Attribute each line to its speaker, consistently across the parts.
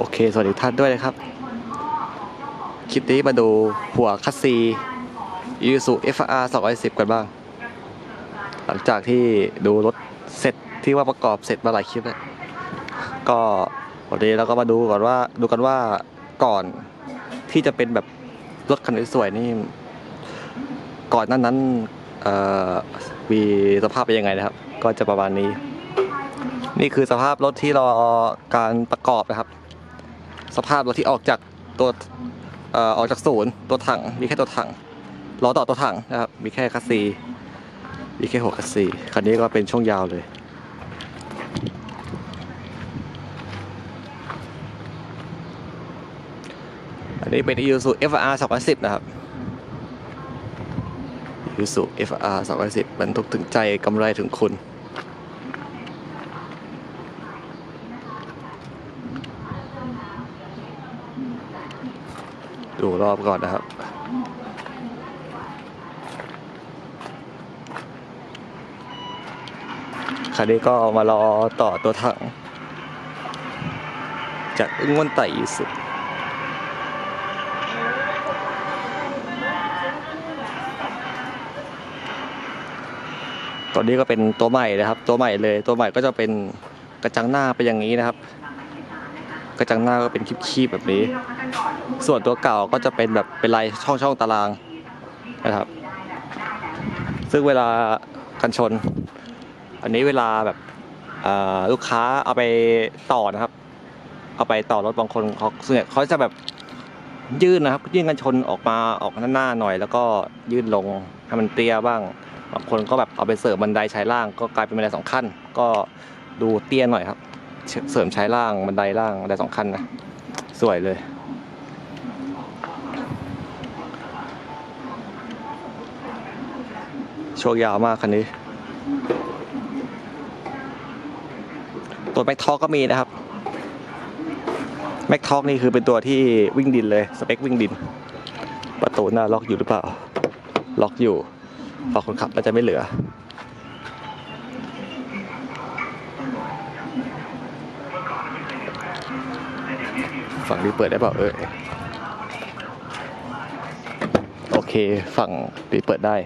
Speaker 1: โอเค สวัสดีทุกท่านด้วยนะครับ คลิปนี้มาดูหัวคัสซียูสุ FR 210 กันบ้าง หลังจากที่ดูรถเสร็จที่ว่าประกอบเสร็จมาหลายคลิปแล้วก็วันนี้เราก็มาดูก่อนว่าดูกันว่าก่อนที่จะเป็นแบบรถคันสวยๆนี่ ก่อนนั้นนั้นมีสภาพเป็นยังไงนะครับ ก็จะประมาณนี้ นี่คือสภาพรถที่รอการประกอบนะครับ สภาพรถที่ออกจากตัวออกจากศูนย์ตัวถังมีแค่ตัวถังล้อต่อตัวถังนะครับมีแค่คัสซีมีแค่หัวคัสซีคันนี้ก็เป็นช่วงยาวเลยอันนี้เป็น Isuzu FR 210 นะครับ Isuzu FR 210บรรทุกถึงใจกำไรถึงคุณ รอบก่อนนะครับ คันนี้ก็มารอต่อตัวถัง จากอึ้งวนไต่อีสุดตอนนี้ก็เป็นตัวใหม่นะครับ ตัวใหม่เลยตัวใหม่ก็จะเป็นกระจังหน้าเป็นอย่างนี้นะครับ กระจังหน้าก็เป็นคีบๆแบบนี้ ส่วนตัวเก่าก็จะเป็นแบบเป็นลายช่องช่องๆตารางนะครับ ซึ่งเวลากันชน อันนี้เวลาแบบลูกค้าเอาไปต่อนะครับ เอาไปต่อรถบางคนเขาส่วนใหญ่เขาจะแบบยื่นนะครับยื่นกันชนออกมาออกหน้าๆหน่อย แล้วก็ยื่นลงให้มันเตี้ยบ้างบางคนก็แบบเอาไปเสริมบันไดชายล่าง ก็กลายเป็นบันไดสองขั้น ก็ดูเตี้ยหน่อยครับ เสริมใชายล่างบันไดล่างบันไดสองขั้นนะ สวยเลย โชคยาวมากคันนี้ ตัวแม็กทอกก็มีนะครับแม็กทอกนี่คือเป็นตัวที่วิ่งดินเลย สเปควิ่งดิน ประตูหน้าล็อกอยู่หรือเปล่า ล็อกอยู่พอคนขับมันจะไม่เหลือ ฝั่งนี้เปิดได้เปล่าเออโอเคฝั่งนี้เปิดได้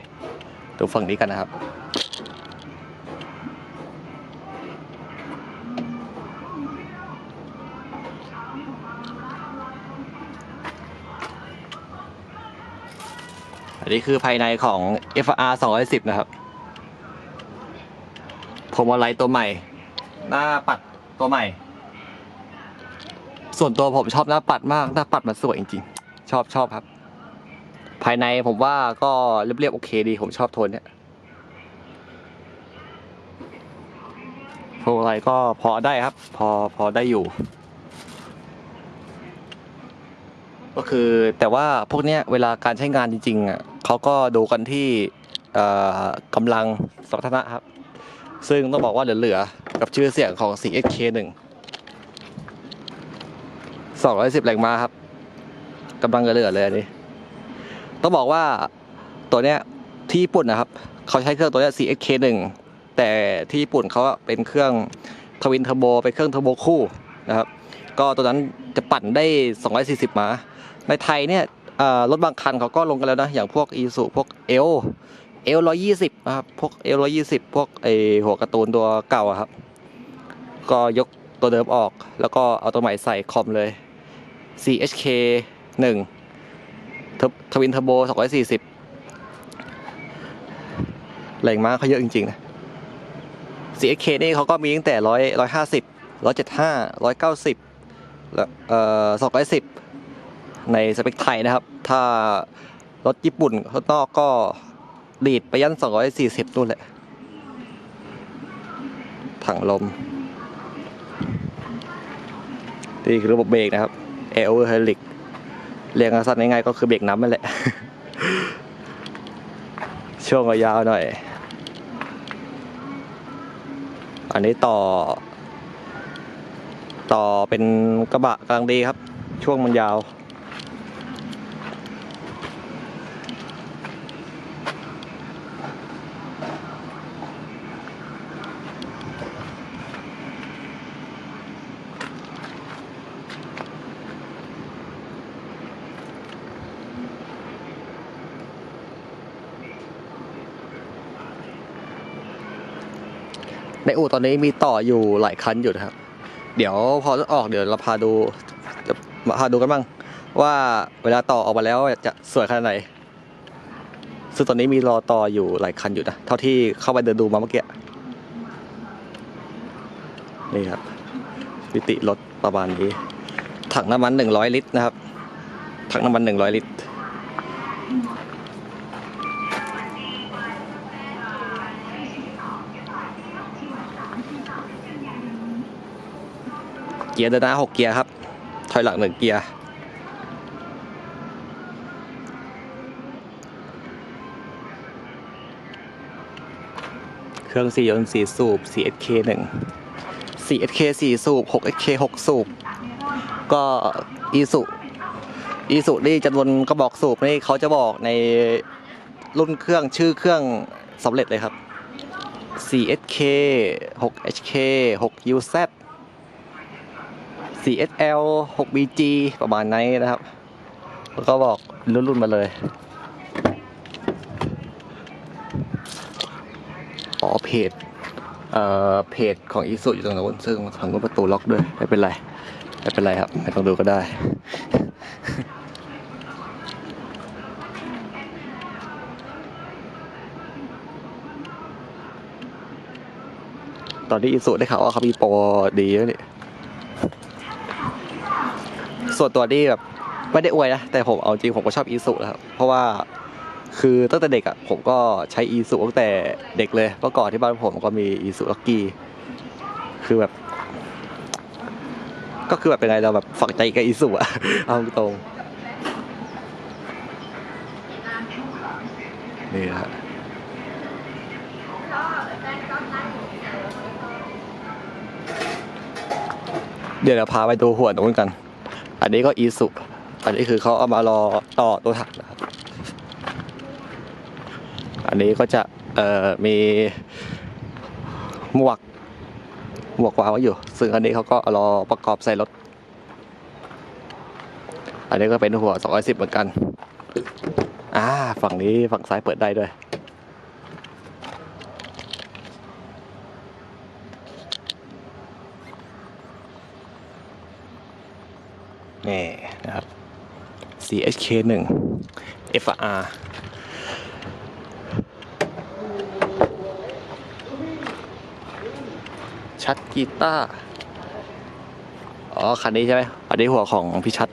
Speaker 1: ดูฝั่งนี้กันนะครับอันนี้คือภายในของ FR 210 นะครับพวงมาลัยตัวใหม่ หน้าปัดตัวใหม่ ส่วนตัวผมชอบหน้าปัดมาก หน้าปัดมันสวยจริงๆ ชอบชอบครับ ภายในผมว่าก็เรียบๆโอเคดีผมชอบโทนเนี้ยพวงมาลัยก็พอได้ครับ พอพอได้อยู่ ก็คือแต่ว่าพวกเนี้ยเวลาการใช้งานจริงๆอะเขาก็ดูกันที่กำลังสมรรถนะครับ ซึ่งต้องบอกว่าเหลือๆ กับชื่อเสียงของ 4SK1 210แรงม้าครับกำลังเหลือเลยอันนี้ ต้องบอกว่าตัวเนี้ยที่ญี่ปุ่นนะครับ เขาใช้เครื่องตัวเนี้ย 4SK1 แต่ที่ญี่ปุ่นเขาเป็นเครื่องทวินเทอร์โบเป็นเครื่องเทอร์โบคู่นะครับ ก็ตัวนั้นจะปั่นได้ 240ม้า ในไทยเนี่ยรถบางคันเขาก็ลงกันแล้วนะ อย่างพวกอีสุพวกเอลเอลร้อยี่สิบนะครับ พวกเอลร้อยี่สิบพวกไอหัวการ์ตูนตัวเก่าครับ ก็ยกตัวเดิมออก แล้วก็เอาตัวใหม่ใส่คอมเลย CHK 1ทวินเทอร์โบ 240แรงม้าเขาเยอะจริง ๆ นะ CHK นี่เขาก็มีตั้งแต่ร้อยร้อยห้าสิบร้อยเจ็ดห้าร้อยเก้าสิบแล้วเอ่อสองร้อยสิบในสเปคไทยนะครับ ถ้ารถญี่ปุ่นรถนอกก็ดีดไปยันสองร้อยสี่สิบนู่นแหละ ถังลม นี่คือระบบเบรกนะครับ Air Over Hydraulic เรียกสั้นง่ายๆก็คือเบรกน้ำนั่นแหละ ช่วงยาวหน่อย อันนี้ต่อ ต่อเป็นกระบะกลางดีครับ ช่วงมันยาว ในอู่ตอนนี้มีต่ออยู่หลายคันอยู่นะครับ เดี๋ยวพอรถออกเดี๋ยวเราพาดูจะพาดูกันบ้างว่าเวลาต่อออกมาแล้วจะสวยขนาดไหน ซึ่งตอนนี้มีรอต่ออยู่หลายคันอยู่นะเท่าที่เข้าไปเดินดูมาเมื่อกี้นี่ครับมิติรถประมาณนี้ ถังน้ำมัน100ลิตรนะครับ ถังน้ำมัน100ลิตร กียร์เดินหน้าหกเกียร์ครับ ถอยหลังหนึ่งเกียร์เครื่องสี่ยนต์สี่สูบ 4SK หนึ่ง 4SK สี่สูบ 6SK หกสูบ ก็อีสุอีสุนี่จำนวนกระบอกสูบนี่เขาจะบอกในรุ่นเครื่องชื่อเครื่องสำเร็จเลยครับ 4SK 6HK 6UZ 4SL 6BG ประมาณนี้นะครับ แล้วก็บอกรุ่นๆมาเลยอ๋อเพจเอ่อเพจของอีสุอยู่ตรงนู้นซึ่งทางนู้นประตูล็อกด้วยไม่เป็นไรไม่เป็นไรครับ ไม่ต้องดูก็ได้ตอนนี้อีสุได้ข่าวว่าเขามีโปรดีแล้วนี่ ส่วนตัวนี่แบบไม่ได้อวยนะแต่ผมเอาจริงผมก็ชอบอีสุนะครับเพราะว่าคือตั้งแต่เด็กอะผมก็ใช้อีสุตั้งแต่เด็กเลยเมื่อก่อนที่บ้านผมก็มีอีสุล็อกกี้คือแบบ ก็คือแบบเป็นไงเราแบบฝักใจกับอีสุอะเอาตรงนี่นะฮะเดี๋ยวเราพาไปดูหัวตรงนู้นกัน อันนี้ก็อีสุอันนี้คือเขาเอามารอต่อตัวถังนะครับ อันนี้ก็จะเอ่อมีหมวกหมวกวางไว้อยู่ ซึ่งอันนี้เขาก็รอประกอบใส่รถ อันนี้ก็เป็นหัว 210 เหมือนกัน อ่า ฝั่งนี้ฝั่งซ้ายเปิดได้ด้วย นี่นะครับ CHK 1 FR ชัดกีตาร์ อ๋อ คันนี้ใช่ไหมอันนี้หัวของพี่ชัด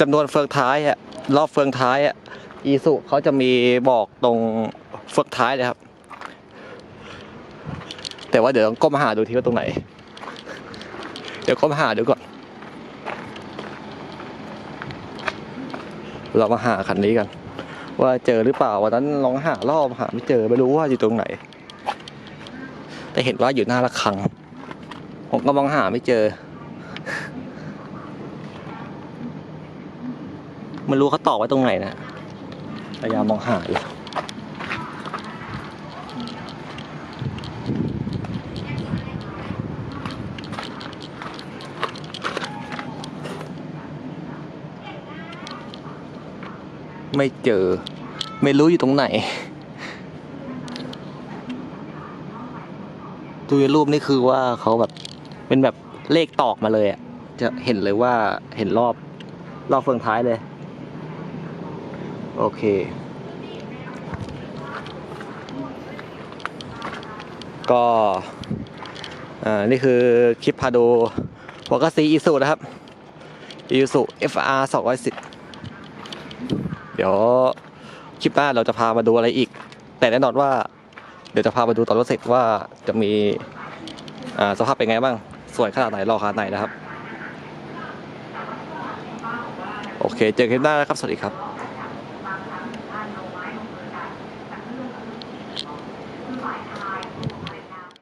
Speaker 1: จำนวนเฟืองท้ายอะรอบเฟืองท้ายอะอีสุเขาจะมีบอกตรงเฟืองท้ายเลยครับ แต่ว่าเดี๋ยวต้องก้มหาดูทีว่าตรงไหน เดี๋ยวก้มหาดูก่อน เรามาหาคันนี้กัน ว่าเจอหรือเปล่าวันนั้นลองหารอบหาไม่เจอไม่รู้ว่าอยู่ตรงไหน แต่เห็นว่าอยู่หน้าระฆัง ผมก็มองหาไม่เจอไม่รู้เขาตอกไว้ตรงไหนนะพยายามมองหาอยู่ ไม่เจอ ไม่รู้อยู่ตรงไหนดูในรูปนี่คือว่าเขาแบบเป็นแบบเลขตอกมาเลยอะจะเห็นเลยว่าเห็นรอบรอบเฟืองท้ายเลย โอเค ก็อ่านี่คือคลิปพาดูหัวกระสีอีสุนะครับอีสุ FR 210 เดี๋ยวคลิปหน้าเราจะพามาดูอะไรอีก แต่แน่นอนว่า เดี๋ยวจะพามาดูตอนรถเสร็จว่าจะมีสภาพเป็นไงบ้าง สวยขนาดไหนรอขนาดไหนนะครับ โอเค เจอกันคลิปหน้านะครับ สวัสดีครับ